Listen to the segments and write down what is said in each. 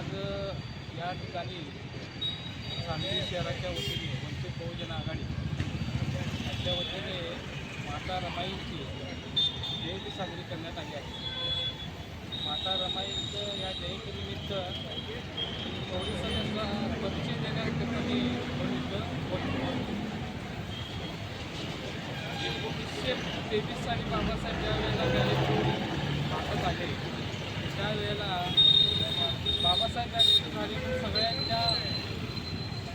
आज या ठिकाणी सांगली शहराच्या वतीने वंचित बहुजन आघाडी यांच्या वतीने माता रमाईंची जयंती साजरी करण्यात आली आहे. माता रमाईंचं या जयंतीनिमित्त पोलिसांना परिचय देण्याकरता एकोणीसशे तेवीस साली बाबासाहेब ज्या वेळेला गॅलेक्सी भारतात आले त्यावेळेला बाबासाहेब सगळ्यांच्या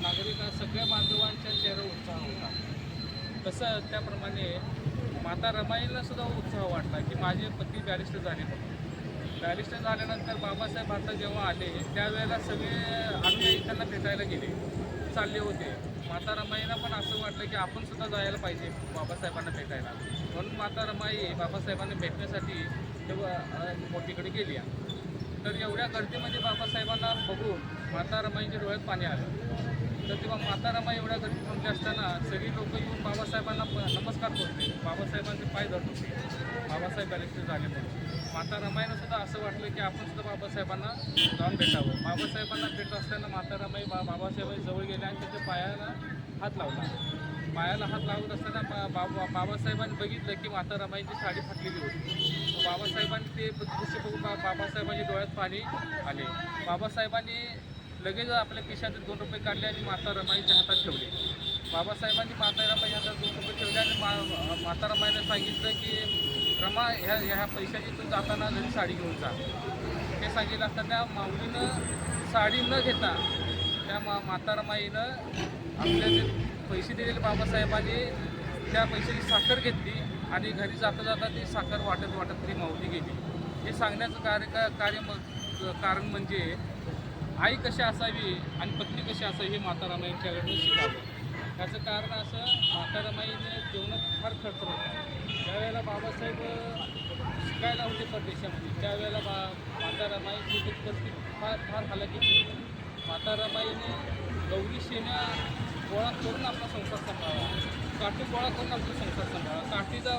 नागरिका सगळ्या बांधवांच्या चेहऱ्यावर उत्साह होता. तसं त्याप्रमाणे माता रमाईला सुद्धा उत्साह वाटला की माझे पती बॅरिस्टर झाले म्हणून. बॅरिस्टर झाल्यानंतर बाबासाहेब भारतात जेव्हा आले त्यावेळेला सगळे अनुयायी त्यांना भेटायला गेले. चालले होते. माता रमाईला पण असं वाटलं की आपण सुद्धा जायला पाहिजे बाबासाहेबांना भेटायला. म्हणून माता रमाई बाबासाहेबांना भेटण्यासाठी तेव्हा मोठीकडे गेली. तर एवढ्या गर्दीमध्ये बाबासाहेबांना बघून माता रमाईंच्या डोळ्यात पाणी आलं. तर तेव्हा माता रमाई एवढ्या गर्दी थांबली असताना सगळी लोक येऊन बाबासाहेबांना प- नमस्कार करते बाबासाहेबांचे पाय धरत होते. बाबासाहेब बॅरिस्टर झाले म्हणून. माता रमाईनं सुद्धा असं वाटलं की आपण सुद्धा बाबासाहेबांना जाऊन भेटावं. बाबासाहेबांना भेटत असताना माता रमाई बा बाबासाहेबांनी जवळ गेल्या आणि त्याच्या पायाला हात लावला. पायाला हात लावत असताना बा बाबा बाबासाहेबांनी बघितलं की माता रमाईची साडी फाटलेली होती. बाबा ते दृश्य बघून बा बाबासाहेबांच्या डोळ्यात पाणी आले. बाबासाहेबांनी लगेच आपल्या खिशात दोन रुपये काढले आणि माता रमाईच्या हातात ठेवले. बाबासाहेबांनी माता रमाईच्या हातात दोन रुपये ठेवले आणि मा माता रमाईने सांगितलं की रमा ह्या ह्या पैशाची तू जाताना घरी साडी घेऊन जा. हे सांगितलं असताना त्या माऊलीनं साडी न घेता त्या मा माता रमाईनं आपल्या जे पैसे दिलेले बाबासाहेबांनी त्या पैशाची साखर घेतली. आणि घरी जाता जाता ती साखर वाटत वाटत ती माऊली गेली. हे सांगण्याचं कार्य का- कार्य कारण म्हणजे आई कशी असावी आणि पत्नी कशी असावी हे माता रामाईंच्याकडनं शिकावं. त्याचं कारण असं माता रामाईने जीवनात फार खर्च होता ज्यावेळेला बाबासाहेब शिकायला होते परदेशामध्ये त्यावेळेला बा माता रामाई ती फार फार हालाकीची होती गौरी शेण्या गोळा करून आपला संसार सांभाळा काठी गोळा करून आपला संसार सांभाळा काठीचा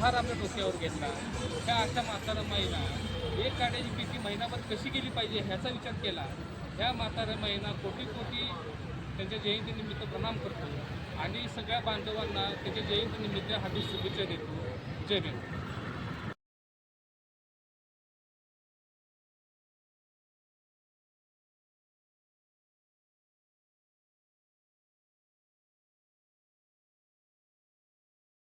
भार आपल्या डोक्यावर घेतला. त्या अशा माता एक काढ्याची पिकी महिनाभर कशी गेली पाहिजे ह्याचा विचार केला. ह्या माताराबाईना कोटी कोटी त्यांच्या जयंतीनिमित्त प्रणाम करतो. आणि सगळ्या बांधवांना त्याच्या जयंतीनिमित्त हार्दिक शुभेच्छा देतो. जय भीम.